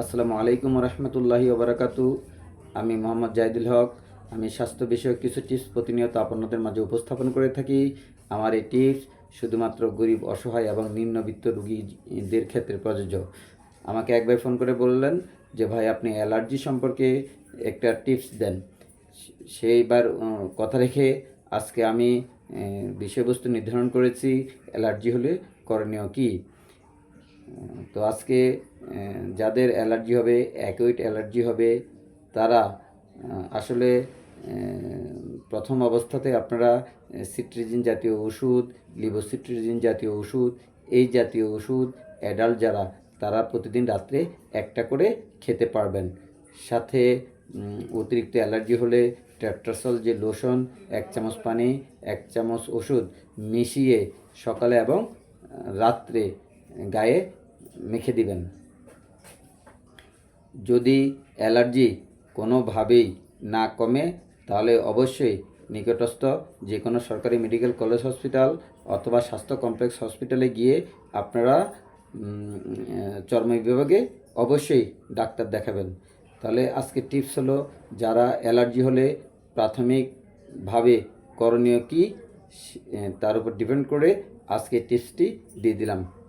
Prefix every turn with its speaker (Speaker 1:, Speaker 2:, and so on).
Speaker 1: আসসালামু আলাইকুম রহমতুল্লাহি ওবরাকাতু। আমি মোহাম্মদ জাহিদুল হক। আমি স্বাস্থ্য বিষয়ক কিছু টিপস প্রতিনিয়ত আপনাদের মাঝে উপস্থাপন করে থাকি। আমার এই টিপস শুধুমাত্র গরিব, অসহায় এবং নিম্নবিত্ত রোগীদের ক্ষেত্রে প্রযোজ্য। আমাকে একবার ফোন করে বললেন যে, ভাই, আপনি অ্যালার্জি সম্পর্কে একটা টিপস দেন। সেইবার কথা রেখে আজকে আমি বিষয়বস্তু নির্ধারণ করেছি। অ্যালার্জি হলে করণীয় কী? তো আজকে যাদের অ্যালার্জি হবে অ্যাকুইট অ্যালার্জি হবে, তারা আসলে প্রথম অবস্থাতে আপনারা সিট্রিজিন জাতীয় ওষুধ, লিবোসিট্রিজিন জাতীয় ওষুধ, এই জাতীয় ওষুধ, অ্যাডাল্ট যারা, তারা প্রতিদিন রাত্রে একটা করে খেতে পারবেন। সাথে অতিরিক্ত অ্যালার্জি হলে ট্যাট্রাসল যে লোশন, এক চামচ পানি, এক চামচ ওষুধ মিশিয়ে সকালে এবং রাত্রে গায়ে মেখে দিবেন। যদি অ্যালার্জি কোনোভাবেই না কমে, তাহলে অবশ্যই নিকটস্থ যে কোনো সরকারি মেডিকেল কলেজ হসপিটাল অথবা স্বাস্থ্য কমপ্লেক্স হসপিটালে গিয়ে আপনারা চর্ম বিভাগে অবশ্যই ডাক্তার দেখাবেন। তাহলে আজকে টিপস হলো, যারা অ্যালার্জি হলে প্রাথমিকভাবে করণীয় কী তার উপর ডিপেন্ড করে আজকে টিপসটি দিয়ে দিলাম।